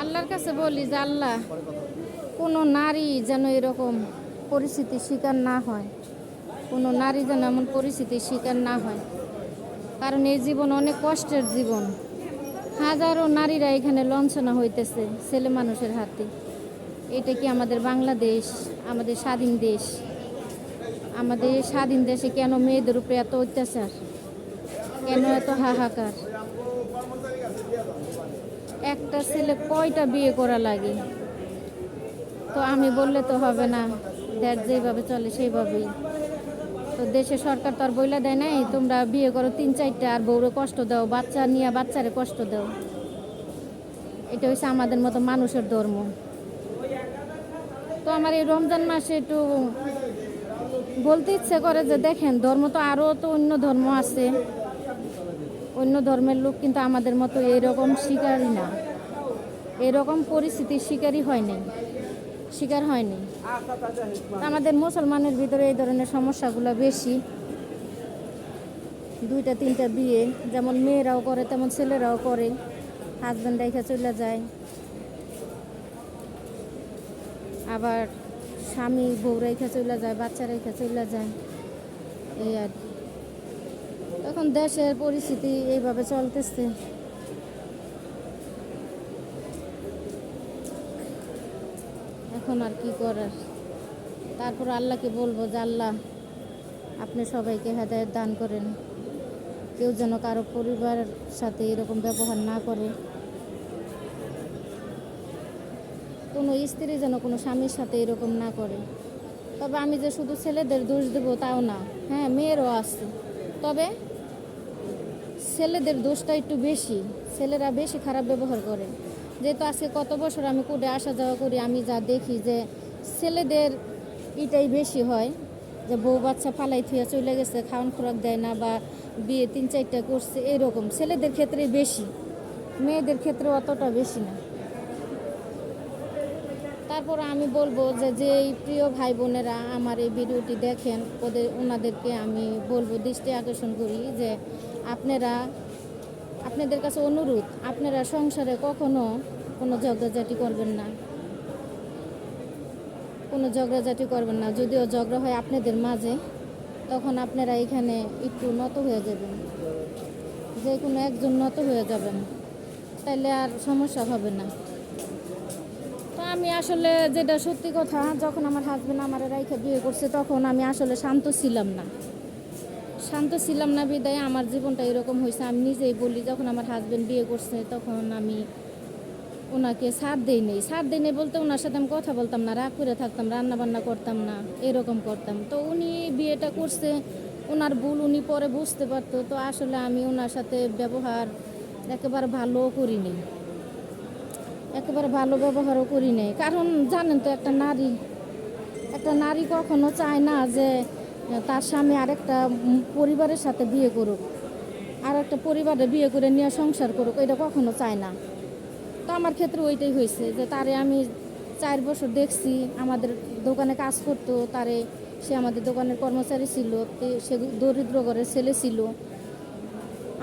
আল্লাহর কাছে বলি যে আল্লাহ, কোনো নারী যেন এরকম পরিস্থিতির শিকার না হয়। কোনো নারী যেন এমন পরিস্থিতির শিকার না হয়। কারণ এই জীবন অনেক কষ্টের জীবন। হাজারো নারীরা এখানে লঞ্ছনা হইতেছে ছেলে মানুষের হাতে। এটা কি আমাদের বাংলাদেশ, আমাদের স্বাধীন দেশ? আমাদের স্বাধীন দেশে কেন মেয়েদের উপরে এত অত্যাচার? কেন এত হাহাকার? একটা ছেলে কয়টা বিয়ে করা লাগে? তো আমি বললে তো হবে না, দেশ যেভাবে চলে সেইভাবেই। তো দেশের সরকার তো আর বইলা দেয় নাই, তোমরা বিয়ে করো তিন চারটা আর বউরে কষ্ট দাও, বাচ্চা নিয়ে বাচ্চারে কষ্ট দাও। এটা হচ্ছে আমাদের মতো মানুষের ধর্ম। তো আমার এই রমজান মাসে একটু বলতে ইচ্ছে করে যে দেখেন, ধর্ম তো আরও তো অন্য ধর্ম আছে। অন্য ধর্মের লোক কিন্তু আমাদের মতো এরকম শিকারই না। এরকম পরিস্থিতির শিকারই হয়নি, শিকার হয়নি। আমাদের মুসলমানের ভিতরে এই ধরনের সমস্যাগুলো বেশি। দুইটা, তিনটা বিয়ে, যেমন মেয়েরাও করে, তেমন ছেলেরাও করে। হাজব্যান্ড রেখে চলে যায়। আবার স্বামী, বউ রেখে চলে যায়, বাচ্চা রেখে চলে যায়। এই আর। এখন দেশের পরিস্থিতি এইভাবে চলতেছে। এখন আর কি করার? তারপর আল্লাহকে বলব যে, আল্লাহ, আপনি সবাইকে হেদায়ত দান করেন। কেউ যেন কারও পরিবারের সাথে এরকম ব্যবহার না করে। কোনো স্ত্রী যেন কোনো স্বামীর সাথে এরকম না করে। তবে আমি যে শুধু ছেলেদের দোষ দেবো তাও না। হ্যাঁ মেয়েরও আছে। তবে ছেলেদের দোষটা একটু বেশি, ছেলেরা বেশি খারাপ ব্যবহার করে। যেহেতু আজকে কত বছর আমি কোর্টে আসা যাওয়া করি, আমি যা দেখি যে ছেলেদের এটাই বেশি হয়, যে বউ বাচ্চা ফালাই থুয়ে চলে গেছে, খাওয়ান খোরাক দেয় না বা বিয়ে তিন চারটা করছে, এরকম। ছেলেদের ক্ষেত্রে বেশি, মেয়েদের ক্ষেত্রে অতটা বেশি না। তারপর আমি বলব যে যেই প্রিয় ভাই বোনেরা আমার এই ভিডিওটি দেখেন, ওদের ওনাদেরকে আমি বলব দৃষ্টি আকর্ষণ করি যে আপনারা, আপনাদের কাছে অনুরোধ, আপনারা সংসারে কখনো কোনো ঝগড়াঝাটি করবেন না। কোনো ঝগড়াঝাটি করবেন না। যদিও ঝগড়া হয় আপনাদের মাঝে, তখন আপনারা এখানে একটু নত হয়ে যাবেন। যে কোনো একজন নত হয়ে যাবেন। তাইলে আর সমস্যা হবে না। তো আমি আসলে যেটা সত্যি কথা, যখন আমার হাজব্যান্ড আমার রাইখে বিয়ে করছে, তখন আমি আসলে শান্ত ছিলাম না। শান্ত ছিলাম না বিদায়, আমার জীবনটা এরকম হয়েছে। আমি নিজেই বলি, যখন আমার হাজব্যান্ড বিয়ে করছে, তখন আমি ওনাকে সাথ দেই নেই। সাথ দেই নেই বলতে ওনার সাথে আমি কথা বলতাম না, রাগ করে থাকতাম রান্না বান্না করতাম না, এরকম করতাম। তো উনি বিয়েটা করছে, ওনার ভুল উনি পরে বুঝতে পারতো, তো আসলে আমি ওনার সাথে ব্যবহার একেবারে ভালো করিনি একেবারে ভালো ব্যবহারও করি নাই। কারণ জানেন তো, একটা নারী একটা নারী কখনো চায় না যে তার স্বামী আরেকটা পরিবারের সাথে বিয়ে করুক আর একটা পরিবারে বিয়ে করে নিয়ে সংসার করুক, এটা কখনো চায় না। তো আমার ক্ষেত্রে ওইটাই হয়েছে যে তারে আমি চার বছর দেখছি, আমাদের দোকানে কাজ করতো, তারে সে আমাদের দোকানের কর্মচারী ছিল সে দরিদ্র ঘরের ছেলে ছিল।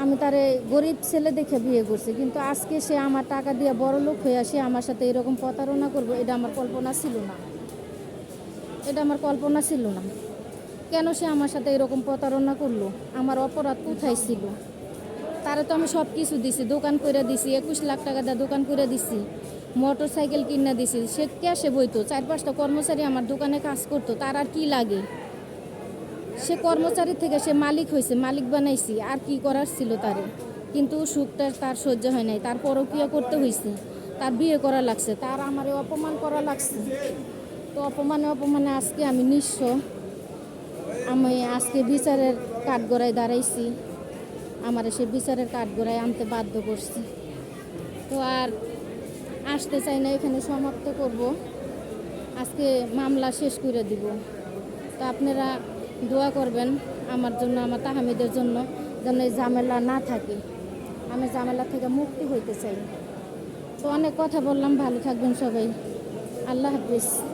আমি তারে গরিব ছেলে দেখে বিয়ে করছি, কিন্তু আজকে সে আমার টাকা দিয়ে বড় লোক হয়ে সে আমার সাথে এরকম প্রতারণা করব, এটা আমার কল্পনা ছিল না। এটা আমার কল্পনা ছিল না। কেন সে আমার সাথে এরকম প্রতারণা করল? আমার অপরাধ কোথায় ছিল? তারে তো আমি সব কিছু দিছি, দোকান করে দিছি, একুশ লাখ টাকা দিয়ে দোকান করে দিছি মোটর সাইকেল কিনে দিছি। সে ক্যাশে বইতো, চার পাঁচটা কর্মচারী আমার দোকানে কাজ করতো, তার আর কি লাগে? সে কর্মচারী থেকে সে মালিক হয়েছে, মালিক বানাইছি, আর কি করার ছিল তারে? কিন্তু সুখটা তার সহ্য হয় নাই, তার পরকিয়া করতে হয়েছে তার বিয়ে করা লাগছে, তার আমারে অপমান করা লাগছে। তো অপমানে অপমানে আজকে আমি নিঃস্ব। আমি আজকে বিচারের কাঠগড়ায় দাঁড়াইছি। আমার সে বিচারের কাঠগড়ায় আনতে বাধ্য করছি। তো আর আসতে চাই না, এখানে সমাপ্ত করব। আজকে মামলা শেষ করে দিব। তো আপনারা দোয়া করবেন আমার জন্য, আমার তাহামিদের জন্য, যেন এই ঝামেলা না থাকে। আমি ঝামেলা থেকে মুক্তি হইতে চাই। তো অনেক কথা বললাম, ভালো থাকবেন সবাই। আল্লাহ হাফিজ।